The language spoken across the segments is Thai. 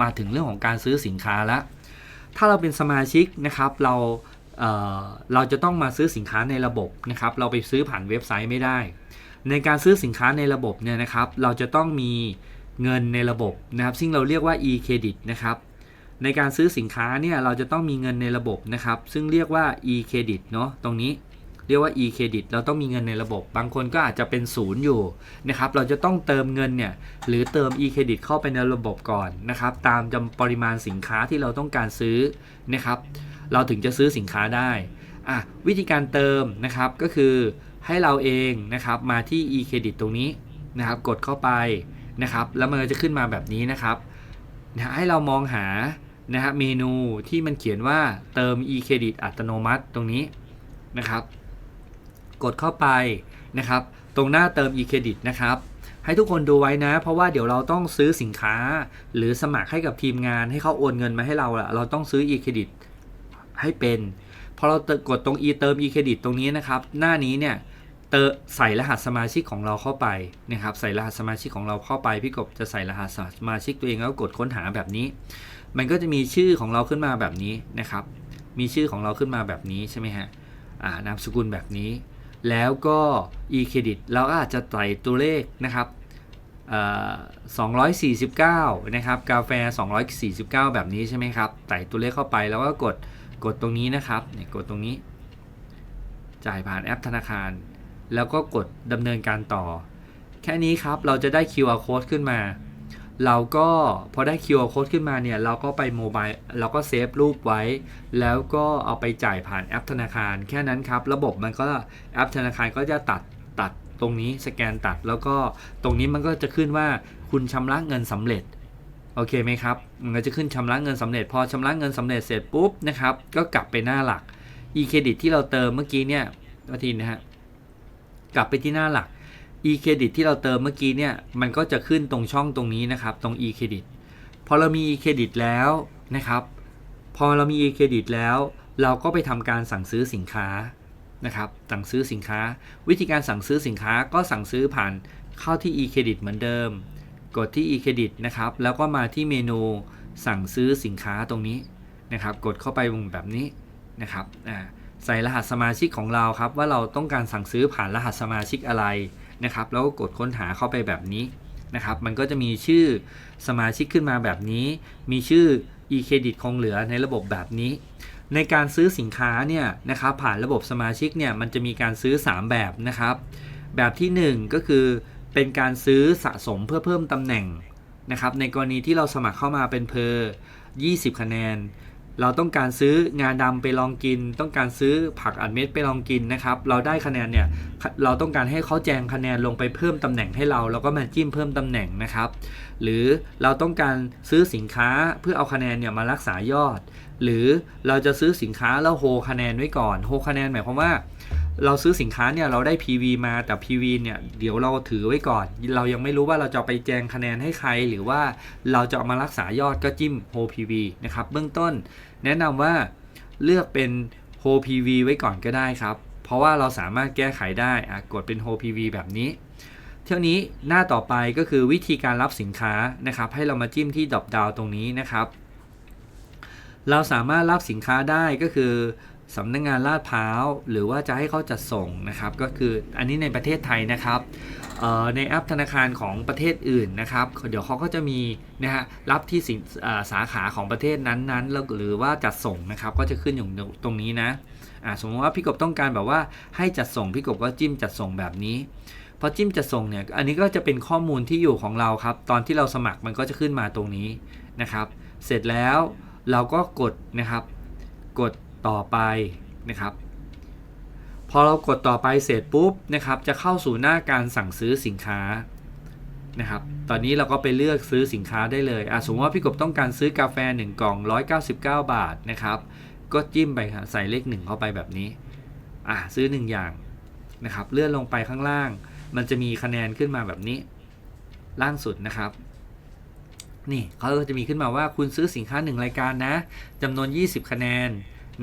มาถึงเรื่องของการซื้อสินค้าแล้ว ถ้าเราเป็นสมาชิกนะครับเราเเราจะต้องมาซื้อสินค้าในระบบนะครับ เราไปซื้อผ่านเว็บไซต์ไม่ได้ ในการซื้อสินค้าในระบบเนี่ยนะครับ เราจะต้องมีเงินในระบบนะครับ ซึ่งเราเรียกว่า e-credit นะครับ ในการซื้อสินค้าเนี่ยเราจะต้องมีเงินในระบบนะครับ ซึ่งเรียกว่า e-credit เนาะตรงนี้ เรียกว่า e-credit เราต้องมีเงินในระบบบางคนก็อาจจะเป็นศูนย์อยู่นะครับเราจะต้องเติมเงินเนี่ยหรือเติม e-credit เข้าไปในระบบก่อนนะครับตามจำปริมาณสินค้าที่เราต้องการซื้อนะครับเราถึงจะซื้อสินค้าได้อะวิธีการเติมนะครับก็คือให้เราเองนะครับมาที่ e-credit ตรงนี้นะครับกดเข้าไปนะครับแล้วมันก็จะขึ้นมาแบบนี้นะครับนะให้เรามองหานะฮะเมนูที่มันเขียนว่าเติม e-credit อัตโนมัติตรงนี้นะครับ กดเข้าไปนะครับ ตรงหน้าเติม e-credit นะครับให้ทุกคนดูไว้นะ เพราะว่าเดี๋ยวเราต้องซื้อสินค้า หรือสมัครให้กับทีมงานให้เขาโอนเงินมาให้เราละเราต้องซื้อ e-credit ให้เป็นพอเรากดตรง e เติม e-credit ตรงนี้นะครับ หน้านี้เนี่ยเติใส่รหัสสมาชิกของเราเข้าไปนะครับ ใส่รหัสสมาชิกของเราเข้าไป พี่กบจะใส่รหัสสมาชิกตัวเองแล้วกดค้นหาแบบนี้ มันก็จะมีชื่อของเราขึ้นมาแบบนี้นะครับ มีชื่อของเราขึ้นมาแบบนี้ใช่ไหมฮะอ่านามสกุลแบบนี้ แล้วก็ e-credit เราก็อาจจะใส่ตัวเลขนะครับ249 นะครับ กาแฟ 249 แบบนี้ใช่ไหมครับใส่ตัวเลขเข้าไปแล้วก็กด กดตรงนี้นะครับเนี่ยกดตรงนี้ จ่ายผ่านแอปธนาคาร แล้วก็กดดำเนินการต่อ แค่นี้ครับ เราจะได้ QR code ขึ้นมา เราก็พอได้ QR code ขึ้นมาเนี่ยเราก็ไปโมบายเราก็เซฟรูปไว้ แล้วก็เอาไปจ่ายผ่านแอปธนาคารแค่นั้นครับ ระบบมันก็แอปธนาคารก็จะตัดตัดตรงนี้สแกนตัดแล้วก็ตรงนี้มันก็จะขึ้นว่าคุณชำระเงินสำเร็จโอเคไหมครับมันก็จะขึ้นชำระเงินสำเร็จ พอชำระเงินสำเร็จเสร็จปุ๊บนะครับก็กลับไปหน้าหลัก e-credit ที่เราเติมเมื่อกี้เนี่ยวัทีนะฮะกลับไปที่หน้าหลัก e-credit ที่เราเติมเมื่อกี้เนี่ย มันก็จะขึ้นตรงช่องตรงนี้นะครับ ตรง e-credit พอเรามี e-credit แล้วนะครับ พอเรามี e-credit แล้ว เราก็ไปทำการสั่งซื้อสินค้านะครับ สั่งซื้อสินค้า วิธีการสั่งซื้อสินค้าก็สั่งซื้อผ่านเข้าที่ e-credit เหมือนเดิม กดที่ e-credit นะครับ แล้วก็มาที่เมนูสั่งซื้อสินค้าตรงนี้นะครับ กดเข้าไปวงแบบนี้นะครับอ่าใส่รหัสสมาชิกของเราครับ ว่าเราต้องการสั่งซื้อผ่านรหัสสมาชิกอะไร นะครับแล้วก็กดค้นหาเข้าไปแบบนี้นะครับมันก็จะมีชื่อสมาชิกขึ้นมาแบบนี้ มีชื่อ e-credit คงเหลือในระบบแบบนี้ ในการซื้อสินค้าเนี่ยนะครับผ่านระบบสมาชิกเนี่ยมันจะมีการซื้อ 3 แบบนะครับ แบบทีหนึ่1 ก็คือเป็นการซื้อสะสมเพื่อเพิ่มตำแหน่งนะครับในกรณีที่เราสมัครเข้ามาเป็นเพอร์20 คะแนน เราต้องการซื้องาดำไปลองกิน ต้องการซื้อผักอัดเม็ดไปลองกินนะครับ เราได้คะแนนเนี่ย เราต้องการให้เขาแจงคะแนนลงไปเพิ่มตำแหน่งให้เรา แล้วก็มาจิ้มเพิ่มตำแหน่งนะครับ หรือเราต้องการซื้อสินค้าเพื่อเอาคะแนนเนี่ยมารักษายอด หรือเราจะซื้อสินค้าแล้วโฮคะแนนไว้ก่อน โฮคะแนนหมายความว่า เราซื้อสินค้าเนี่ยเราได้ PV มาแต่ PV เนี่ยเดี๋ยวเราถือไว้ก่อน เรายังไม่รู้ว่าเราจะไปแจงคะแนนให้ใคร หรือว่าเราจะเอามารักษายอดก็จิ้ม Ho PV นะครับเบื้องต้น แนะนำว่าเลือกเป็น Ho PV ไว้ก่อนก็ได้ครับ เพราะว่าเราสามารถแก้ไขได้กดเป็น Ho PV แบบนี้ เท่านี้หน้าต่อไปก็คือวิธีการรับสินค้านะครับ ให้เรามาจิ้มที่ดรอปดาวตรงนี้นะครับ เราสามารถรับสินค้าได้ก็คือ สำนักงงานลาดพร้าวหรือว่าจะให้เขาจัดส่งนะครับ ก็คืออันนี้ในประเทศไทยนะครับในแอปธนาคารของประเทศอื่นนะครับ เดี๋ยวเขาก็จะมีนะฮะรับที่สินสาขาของประเทศนั้นๆแล้วหรือว่าจัดส่งนะครับ ก็จะขึ้นอยู่ตรงนี้นะสมมติว่าพี่กบต้องการแบบว่าให้จัดส่งพี่กบก็จิ้มจัดส่งแบบนี้พอจิ้มจัดส่งเนี่ยอันนี้ก็จะเป็นข้อมูลที่อยู่ของเราครับ ตอนที่เราสมัครมันก็จะขึ้นมาตรงนี้นะครับ เสร็จแล้วเราก็กดนะครับ กด ต่อไปนะครับ พอเรากดต่อไปเสร็จปุ๊บนะครับ จะเข้าสู่หน้าการสั่งซื้อสินค้านะครับ ตอนนี้เราก็ไปเลือกซื้อสินค้าได้เลยอะสมมติว่าพี่กบต้องการซื้อกาแฟ 1 กล่อง 199 บาทนะครับ ก็จิ้มไปค่ะใส่เลข 1 เข้าไปแบบนี้อะซื้อ 1 อย่างนะครับ เลื่อนลงไปข้างล่าง มันจะมีคะแนนขึ้นมาแบบนี้ ล่างสุดนะครับ นี่เขาก็จะมีขึ้นมาว่าคุณซื้อสินค้า 1 รายการนะจำนวน 20 คะแนน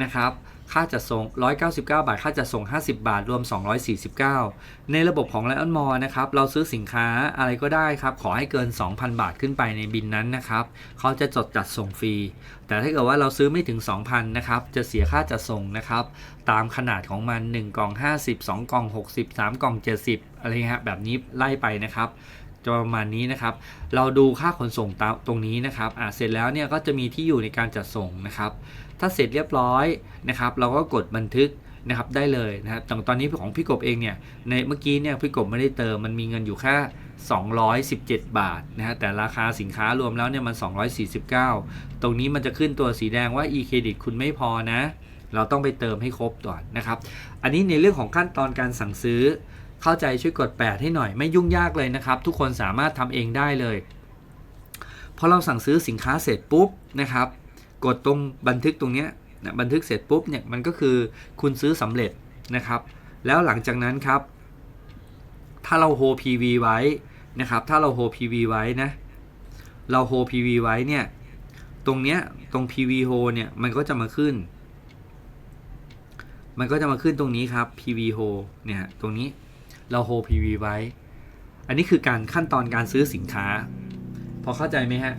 นะครับค่าจัดส่ง 199 บาท ค่าจัดส่ง 50 บาท รวม 249 ในระบบของ Lion Mall นะครับ เราซื้อสินค้าอะไรก็ได้ครับ ขอให้เกิน 2,000 บาทขึ้นไปในบินนั้นนะครับ เขาจะจดจัดส่งฟรี แต่ถ้าเกิดว่าเราซื้อไม่ถึง 2,000 นะครับ จะเสียค่าจัดส่งนะครับ ตามขนาดของมัน 1 กล่อง 50 2 กล่อง 60 3 กล่อง 70 อะไรเงี้ยฮะแบบนี้ไล่ไปนะครับ จะประมาณนี้นะครับ เราดูค่าขนส่งตามตรงนี้นะครับอ่าเสร็จแล้วเนี่ยก็จะมีที่อยู่ในการจัดส่งนะครับ ถ้าเสร็จเรียบร้อยนะครับ เราก็กดบันทึกนะครับได้เลยนะครับตอนตอนนี้ของพี่กบเองเนี่ยในเมื่อกี้เนี่ยพี่กบไม่ได้เติมมันมีเงินอยู่แค่217 บาทนะฮะแต่ราคาสินค้ารวมแล้วเนี่ยมัน 249 ตรงนี้มันจะขึ้นตัวสีแดงว่า e-credit คุณไม่พอนะ เราต้องไปเติมให้ครบก่อนนะครับ อันนี้ในเรื่องของขั้นตอนการสั่งซื้อ เข้าใจช่วยกด 8 ให้หน่อยไม่ยุ่งยากเลยนะครับ ทุกคนสามารถทำเองได้เลย พอเราสั่งซื้อสินค้าเสร็จปุ๊บนะครับ กดตรงบันทึกตรงนี้นะบันทึกเสร็จปุ๊บเนี่ยมันก็คือคุณซื้อสำเร็จนะครับ แล้วหลังจากนั้นครับ ถ้าเราโฮ PV ไว้นะครับ ถ้าเราโฮ PV ไว้นะ เราโฮ PV ไว้เนี่ย ตรงเนี้ยตรง PV โฮเนี่ยมันก็จะมาขึ้น มันก็จะมาขึ้นตรงนี้ครับ PV โฮเนี่ยตรงนี้ เราโฮพีวีไว้ อันนี้คือการขั้นตอนการซื้อสินค้า พอเข้าใจไหมฮะ